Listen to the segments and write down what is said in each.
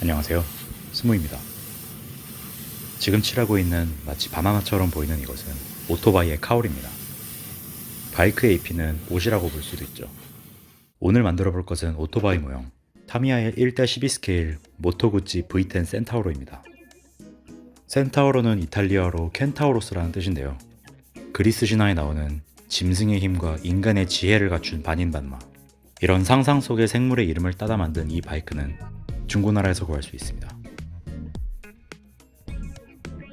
안녕하세요. 스무입니다. 지금 칠하고 있는 마치 바나나처럼 보이는 이것은 오토바이의 카울입니다. 바이크의 AP는 옷이라고 볼 수도 있죠. 오늘 만들어 볼 것은 오토바이 모형 타미야의 1-12 스케일 모토구찌 V10 센타우로입니다. 센타우로는 이탈리아어로 켄타우로스라는 뜻인데요. 그리스 신화에 나오는 짐승의 힘과 인간의 지혜를 갖춘 반인반마 이런 상상 속의 생물의 이름을 따다 만든 이 바이크는 중고나라에서 구할 수 있습니다.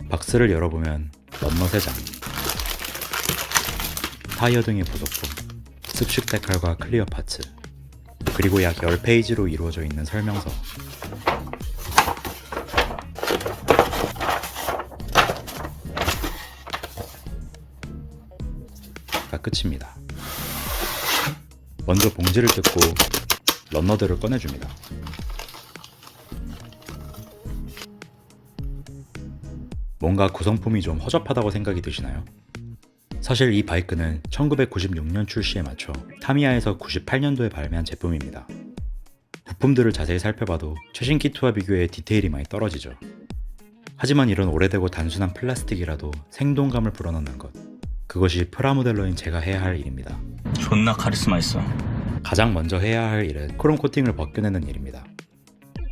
박스를 열어보면 3장, 타이어 등의 부속품, 습식 데칼과 클리어 파츠, 그리고 약 10페이지로 이루어져 있는 설명서. 가 끝입니다. 먼저 봉지를 뜯고 런너들을 꺼내줍니다. 뭔가 구성품이 좀 허접하다고 생각이 드시나요? 사실 이 바이크는 1996년 출시에 맞춰 타미야에서 98년도에 발매한 제품입니다. 부품들을 자세히 살펴봐도 최신 키트와 비교해 디테일이 많이 떨어지죠. 하지만 이런 오래되고 단순한 플라스틱이라도 생동감을 불어넣는 것. 그것이 프라모델러인 제가 해야 할 일입니다. 존나 카리스마 있어. 가장 먼저 해야 할 일은 크롬 코팅을 벗겨내는 일입니다.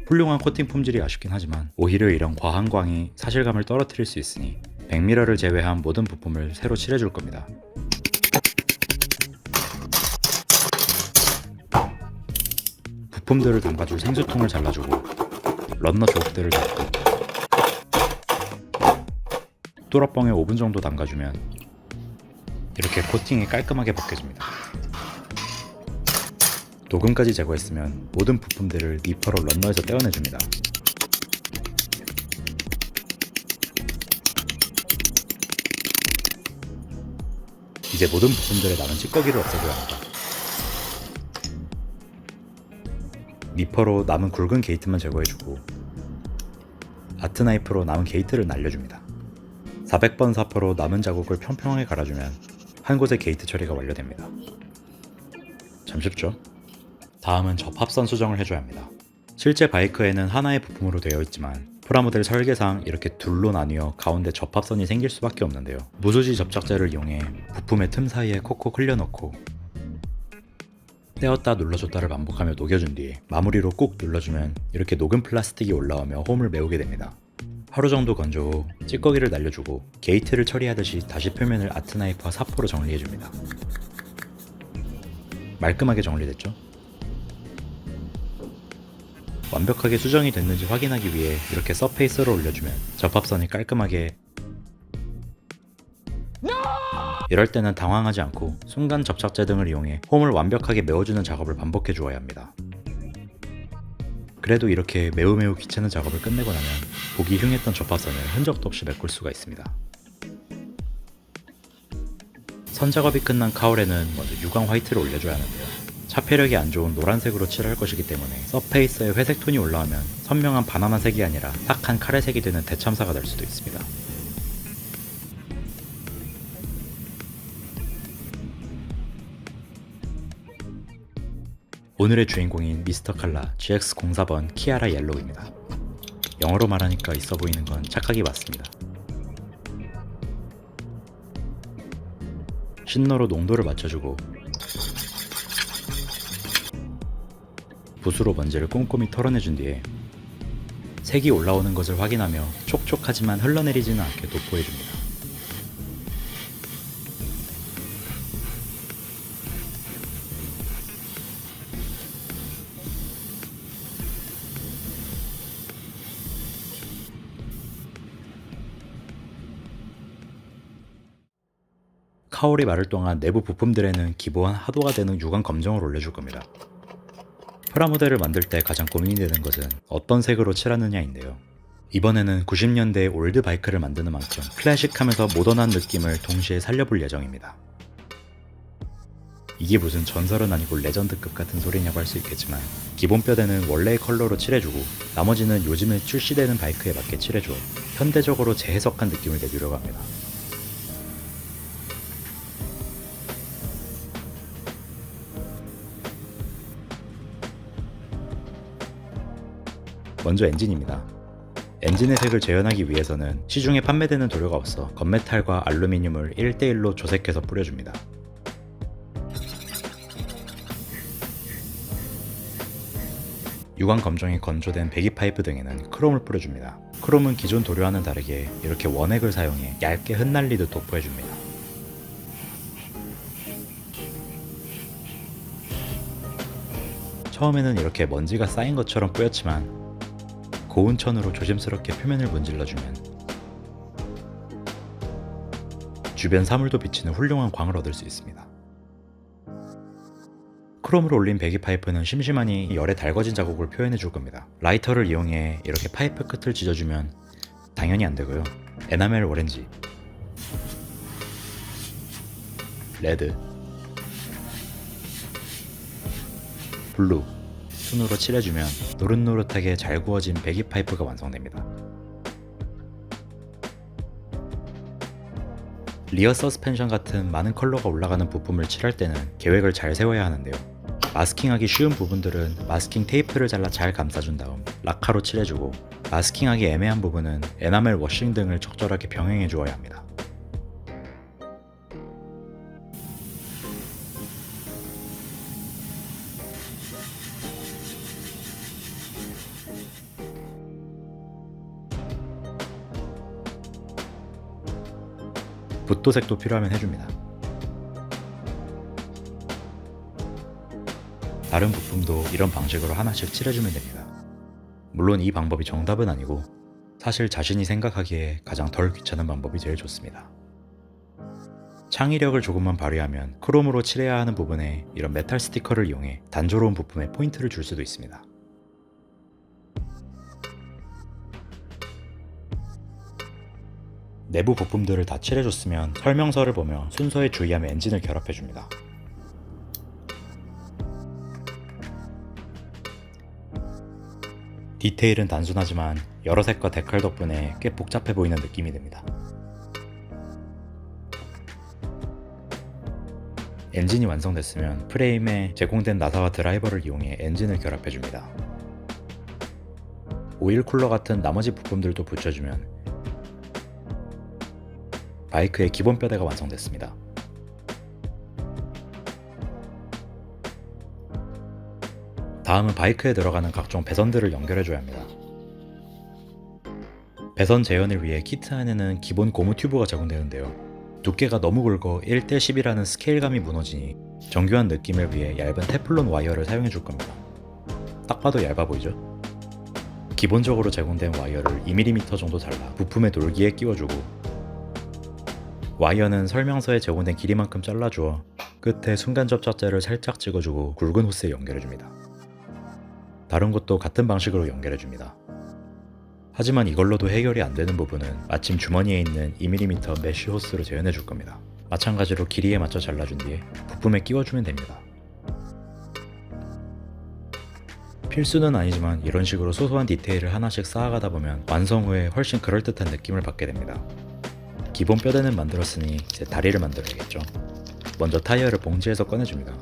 훌륭한 코팅 품질이 아쉽긴 하지만 오히려 이런 과한 광이 사실감을 떨어뜨릴 수 있으니 백미러를 제외한 모든 부품을 새로 칠해줄 겁니다. 부품들을 담가줄 생수통을 잘라주고 런너 조각들을 잡고 뚜러뻥에 5분 정도 담가주면 이렇게 코팅이 깔끔하게 벗겨집니다. 도금까지 제거했으면 모든 부품들을 니퍼로 런너에서 떼어내줍니다. 이제 모든 부품들의 남은 찌꺼기를 없애줘야 합니다. 니퍼로 남은 굵은 게이트만 제거해주고 아트나이프로 남은 게이트를 날려줍니다. 400번 사포로 남은 자국을 평평하게 갈아주면 한 곳의 게이트 처리가 완료됩니다. 참 쉽죠? 다음은 접합선 수정을 해줘야 합니다. 실제 바이크에는 하나의 부품으로 되어 있지만 프라모델 설계상 이렇게 둘로 나뉘어 가운데 접합선이 생길 수밖에 없는데요. 무수지 접착제를 이용해 부품의 틈 사이에 콕콕 흘려넣고 떼었다 눌러줬다를 반복하며 녹여준 뒤 마무리로 꾹 눌러주면 이렇게 녹은 플라스틱이 올라오며 홈을 메우게 됩니다. 하루 정도 건조 후 찌꺼기를 날려주고 게이트를 처리하듯이 다시 표면을 아트나이프와 사포로 정리해줍니다. 말끔하게 정리됐죠? 완벽하게 수정이 됐는지 확인하기 위해 이렇게 서페이스를 올려주면 접합선이 깔끔하게 이럴 때는 당황하지 않고 순간 접착제 등을 이용해 홈을 완벽하게 메워주는 작업을 반복해 주어야 합니다. 그래도 이렇게 매우 매우 귀찮은 작업을 끝내고 나면 보기 흉했던 접합선을 흔적도 없이 메꿀 수가 있습니다. 선 작업이 끝난 카울에는 먼저 유광 화이트를 올려줘야 하는데요. 차폐력이 안 좋은 노란색으로 칠할 것이기 때문에 서페이스에 회색 톤이 올라오면 선명한 바나나색이 아니라 탁한 카레색이 되는 대참사가 될 수도 있습니다. 오늘의 주인공인 미스터 칼라 GX04번 키아라 옐로우입니다. 영어로 말하니까 있어 보이는 건 착각이 맞습니다. 신너로 농도를 맞춰주고 붓으로 먼지를 꼼꼼히 털어내준 뒤에 색이 올라오는 것을 확인하며 촉촉하지만 흘러내리지는 않게 도포해줍니다. 카올이 마를 동안 내부 부품들에는 기본 하도가 되는 유광 검정을 올려줄 겁니다. 프라모델을 만들 때 가장 고민이 되는 것은 어떤 색으로 칠하느냐인데요. 이번에는 90년대 올드 바이크를 만드는 만큼 클래식하면서 모던한 느낌을 동시에 살려볼 예정입니다. 이게 무슨 전설은 아니고 레전드급 같은 소리냐고 할 수 있겠지만 기본 뼈대는 원래의 컬러로 칠해주고 나머지는 요즘에 출시되는 바이크에 맞게 칠해줘 현대적으로 재해석한 느낌을 내주려고 합니다. 먼저 엔진입니다. 엔진의 색을 재현하기 위해서는 시중에 판매되는 도료가 없어 건메탈과 알루미늄을 1대1로 조색해서 뿌려줍니다. 유광 검정이 건조된 배기 파이프 등에는 크롬을 뿌려줍니다. 크롬은 기존 도료와는 다르게 이렇게 원액을 사용해 얇게 흩날리듯 도포해줍니다. 처음에는 이렇게 먼지가 쌓인 것처럼 뿌였지만 고운 천으로 조심스럽게 표면을 문질러주면 주변 사물도 비치는 훌륭한 광을 얻을 수 있습니다. 크롬으로 올린 배기 파이프는 심심하니 열에 달궈진 자국을 표현해 줄 겁니다. 라이터를 이용해 이렇게 파이프 끝을 찢어주면 당연히 안 되고요. 에나멜 오렌지, 레드, 블루 순으로 칠해주면 노릇노릇하게 잘 구워진 배기 파이프가 완성됩니다. 리어 서스펜션 같은 많은 컬러가 올라가는 부품을 칠할 때는 계획을 잘 세워야 하는데요. 마스킹하기 쉬운 부분들은 마스킹 테이프를 잘라 잘 감싸준 다음 라카로 칠해주고 마스킹하기 애매한 부분은 에나멜 워싱 등을 적절하게 병행해 주어야 합니다. 붓도색도 필요하면 해줍니다. 다른 부품도 이런 방식으로 하나씩 칠해주면 됩니다. 물론 이 방법이 정답은 아니고 사실 자신이 생각하기에 가장 덜 귀찮은 방법이 제일 좋습니다. 창의력을 조금만 발휘하면 크롬으로 칠해야 하는 부분에 이런 메탈 스티커를 이용해 단조로운 부품에 포인트를 줄 수도 있습니다. 내부 부품들을 다 칠해줬으면 설명서를 보며 순서에 주의하며 엔진을 결합해줍니다. 디테일은 단순하지만 여러 색과 데칼 덕분에 꽤 복잡해 보이는 느낌이 듭니다. 엔진이 완성됐으면 프레임에 제공된 나사와 드라이버를 이용해 엔진을 결합해줍니다. 오일 쿨러 같은 나머지 부품들도 붙여주면 바이크의 기본 뼈대가 완성됐습니다. 다음은 바이크에 들어가는 각종 배선들을 연결해줘야 합니다. 배선 재현을 위해 키트 안에는 기본 고무 튜브가 제공되는데요. 두께가 너무 굵어 1대10이라는 스케일감이 무너지니 정교한 느낌을 위해 얇은 테플론 와이어를 사용해 줄 겁니다. 딱 봐도 얇아 보이죠? 기본적으로 제공된 와이어를 2mm 정도 잘라 부품의 돌기에 끼워주고 와이어는 설명서에 제공된 길이만큼 잘라주어 끝에 순간 접착제를 살짝 찍어주고 굵은 호스에 연결해줍니다. 다른 곳도 같은 방식으로 연결해줍니다. 하지만 이걸로도 해결이 안 되는 부분은 마침 주머니에 있는 2mm 메쉬 호스로 재현해 줄 겁니다. 마찬가지로 길이에 맞춰 잘라준 뒤에 부품에 끼워주면 됩니다. 필수는 아니지만 이런 식으로 소소한 디테일을 하나씩 쌓아가다 보면 완성 후에 훨씬 그럴듯한 느낌을 받게 됩니다. 기본 뼈대는 만들었으니 이제 다리를 만들어야겠죠. 먼저 타이어를 봉지에서 꺼내줍니다.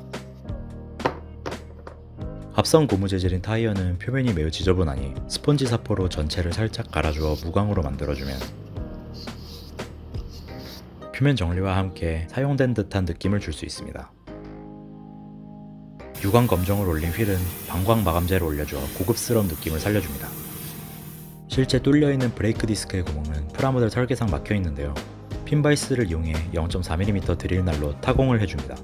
합성 고무 재질인 타이어는 표면이 매우 지저분하니 스펀지 사포로 전체를 살짝 갈아주어 무광으로 만들어주면 표면 정리와 함께 사용된 듯한 느낌을 줄 수 있습니다. 유광 검정을 올린 휠은 방광 마감재를 올려주어 고급스러운 느낌을 살려줍니다. 실제 뚫려있는 브레이크 디스크의 구멍은 프라모델 설계상 막혀 있는데요. 핀바이스를 이용해 0.4mm 드릴 날로 타공을 해줍니다.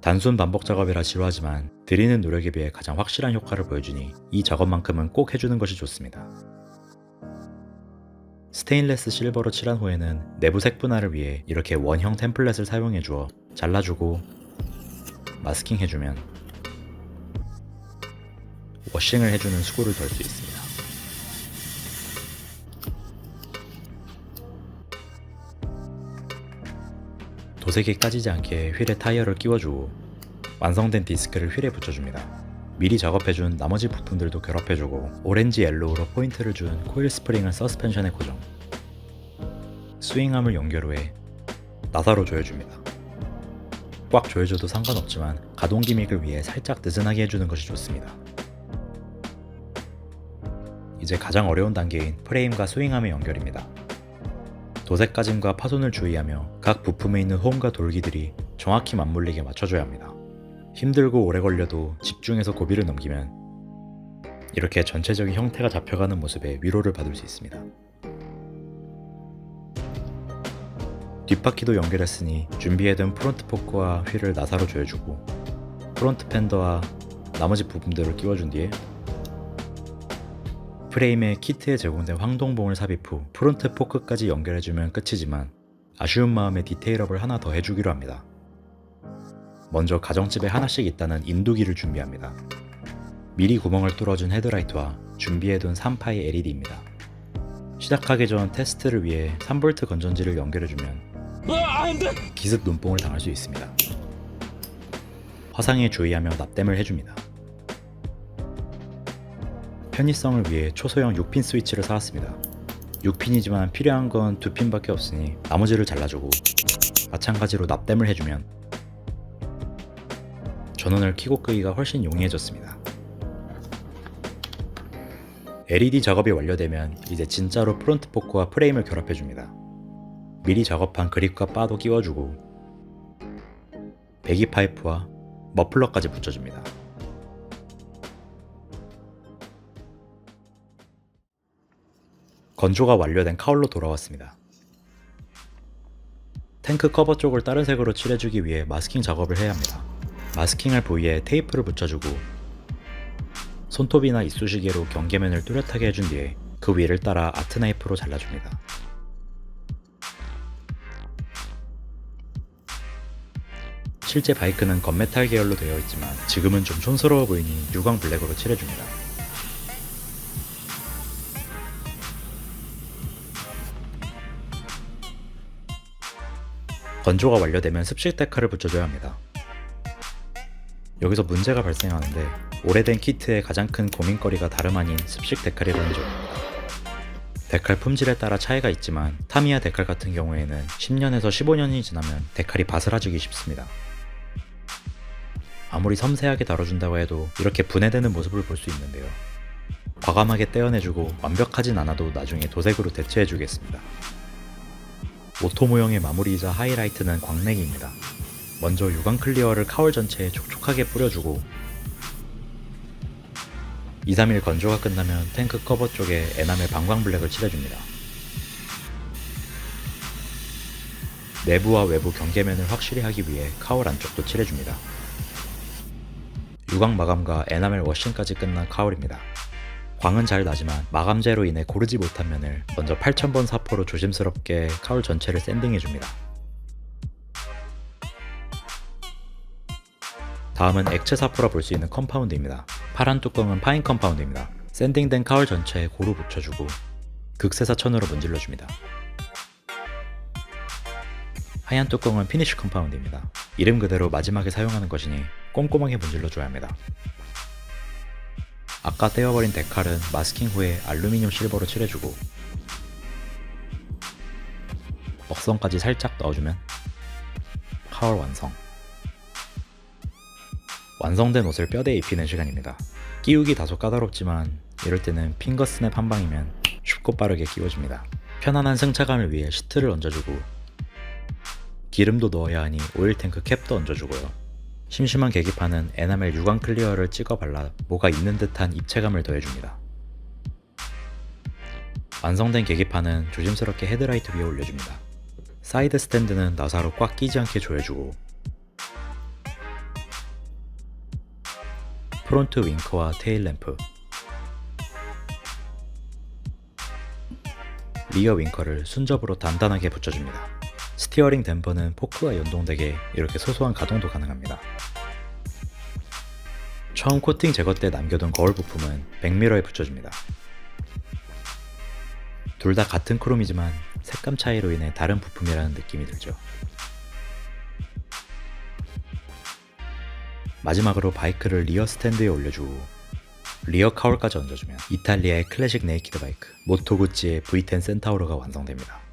단순 반복 작업이라 지루하지만 들이는 노력에 비해 가장 확실한 효과를 보여주니 이 작업만큼은 꼭 해주는 것이 좋습니다. 스테인레스 실버로 칠한 후에는 내부 색 분할을 위해 이렇게 원형 템플렛을 사용해 주어 잘라주고 마스킹 해주면 워싱을 해주는 수고를 덜 수 있습니다. 도색이 까지지 않게 휠에 타이어를 끼워주고 완성된 디스크를 휠에 붙여줍니다. 미리 작업해준 나머지 부품들도 결합해주고 오렌지 옐로우로 포인트를 준 코일 스프링을 서스펜션에 고정 스윙암을 연결 후에 나사로 조여줍니다. 꽉 조여줘도 상관없지만 가동 기믹을 위해 살짝 느슨하게 해주는 것이 좋습니다. 이제 가장 어려운 단계인 프레임과 스윙함의 연결입니다. 도색 까짐과 파손을 주의하며 각 부품에 있는 홈과 돌기들이 정확히 맞물리게 맞춰줘야 합니다. 힘들고 오래 걸려도 집중해서 고비를 넘기면 이렇게 전체적인 형태가 잡혀가는 모습에 위로를 받을 수 있습니다. 뒷바퀴도 연결했으니 준비해둔 프론트 포크와 휠을 나사로 조여주고 프론트 팬더와 나머지 부품들을 끼워준 뒤에 프레임에 키트에 제공된 황동봉을 삽입 후 프론트 포크까지 연결해주면 끝이지만 아쉬운 마음에 디테일업을 하나 더 해주기로 합니다. 먼저 가정집에 하나씩 있다는 인두기를 준비합니다. 미리 구멍을 뚫어준 헤드라이트와 준비해둔 3파의 LED입니다. 시작하기 전 테스트를 위해 3V 건전지를 연결해주면 기습 눈뽕을 당할 수 있습니다. 화상에 주의하며 납땜을 해줍니다. 편의성을 위해 초소형 6핀 스위치를 사왔습니다. 6핀이지만 필요한 건 2핀밖에 없으니 나머지를 잘라주고 마찬가지로 납땜을 해주면 전원을 켜고 끄기가 훨씬 용이해졌습니다. LED 작업이 완료되면 이제 진짜로 프론트 포크와 프레임을 결합해줍니다. 미리 작업한 그립과 바도 끼워주고 배기 파이프와 머플러까지 붙여줍니다. 건조가 완료된 카울로 돌아왔습니다. 탱크 커버 쪽을 다른 색으로 칠해주기 위해 마스킹 작업을 해야 합니다. 마스킹할 부위에 테이프를 붙여주고 손톱이나 이쑤시개로 경계면을 뚜렷하게 해준 뒤에 그 위를 따라 아트 나이프로 잘라줍니다. 실제 바이크는 건메탈 계열로 되어 있지만 지금은 좀 촌스러워 보이니 유광 블랙으로 칠해줍니다. 건조가 완료되면 습식 데칼을 붙여줘야 합니다. 여기서 문제가 발생하는데 오래된 키트의 가장 큰 고민거리가 다름 아닌 습식 데칼이라는 점입니다. 데칼 품질에 따라 차이가 있지만 타미야 데칼 같은 경우에는 10년에서 15년이 지나면 데칼이 바스라지기 쉽습니다. 아무리 섬세하게 다뤄준다고 해도 이렇게 분해되는 모습을 볼 수 있는데요. 과감하게 떼어내주고 완벽하진 않아도 나중에 도색으로 대체해주겠습니다. 오토 모형의 마무리이자 하이라이트는 광내기입니다. 먼저 유광 클리어를 카울 전체에 촉촉하게 뿌려주고 2, 3일 건조가 끝나면 탱크 커버 쪽에 에나멜 방광 블랙을 칠해줍니다. 내부와 외부 경계면을 확실히 하기 위해 카울 안쪽도 칠해줍니다. 유광 마감과 에나멜 워싱까지 끝난 카울입니다. 광은 잘 나지만 마감재로 인해 고르지 못한 면을 먼저 8000번 사포로 조심스럽게 카울 전체를 샌딩해줍니다. 다음은 액체 사포라 볼 수 있는 컴파운드입니다. 파란 뚜껑은 파인 컴파운드입니다. 샌딩된 카울 전체에 고루 붙여주고 극세사천으로 문질러줍니다. 하얀 뚜껑은 피니쉬 컴파운드입니다. 이름 그대로 마지막에 사용하는 것이니 꼼꼼하게 문질러줘야 합니다. 아까 떼어버린 데칼은 마스킹 후에 알루미늄 실버로 칠해주고 먹선까지 살짝 넣어주면 카울 완성. 완성된 옷을 뼈대에 입히는 시간입니다. 끼우기 다소 까다롭지만 이럴 때는 핑거 스냅 한 방이면 쉽고 빠르게 끼워줍니다. 편안한 승차감을 위해 시트를 얹어주고 기름도 넣어야 하니 오일 탱크 캡도 얹어주고요 심심한 계기판은 에나멜 유광 클리어를 찍어 발라 뭐가 있는 듯한 입체감을 더해줍니다. 완성된 계기판은 조심스럽게 헤드라이트 위에 올려줍니다. 사이드 스탠드는 나사로 꽉 끼지 않게 조여주고 프론트 윙커와 테일 램프 리어 윙커를 순접으로 단단하게 붙여줍니다. 스티어링 댐퍼는 포크와 연동되게 이렇게 소소한 가동도 가능합니다. 처음 코팅 제거 때 남겨둔 거울 부품은 백미러에 붙여줍니다. 둘 다 같은 크롬이지만 색감 차이로 인해 다른 부품이라는 느낌이 들죠. 마지막으로 바이크를 리어 스탠드에 올려주고 리어 카울까지 얹어주면 이탈리아의 클래식 네이키드 바이크 모토 구찌의 V10 센타우로가 완성됩니다.